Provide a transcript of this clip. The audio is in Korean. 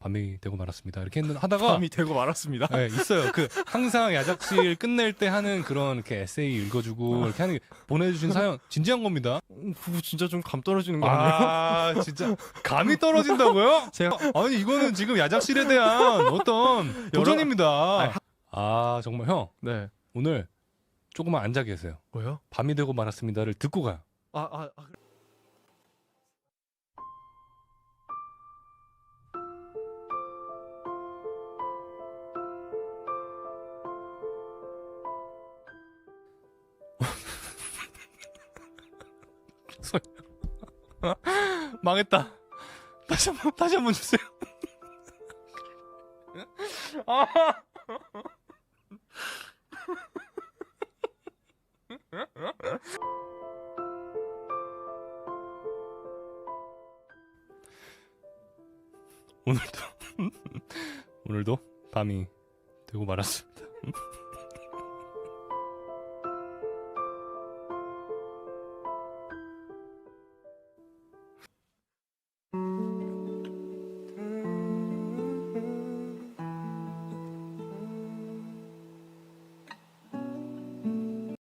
밤이 되고 말았습니다. 이렇게 했는 하다가 밤이 되고 말았습니다. 네, 있어요. 그 항상 야작실 끝낼 때 하는 그런 이렇게 에세이 읽어주고 이렇게 하는 게 보내주신 사연 진지한 겁니다. 음, 그거 진짜 좀 감 떨어지는 거 아니에요? 아 진짜 감이 떨어진다고요? 제가 아니 이거는 지금 야작실에 대한 어떤 도전입니다. 아 정말 형 네 오늘 조금만 앉아 계세요. 뭐요? 밤이 되고 말았습니다를 듣고 가요. 아, 아, 아 망했다. 다시 한번 다시 한번 주세요. 아. 오늘도 오늘도 밤이 되고 말았습니다.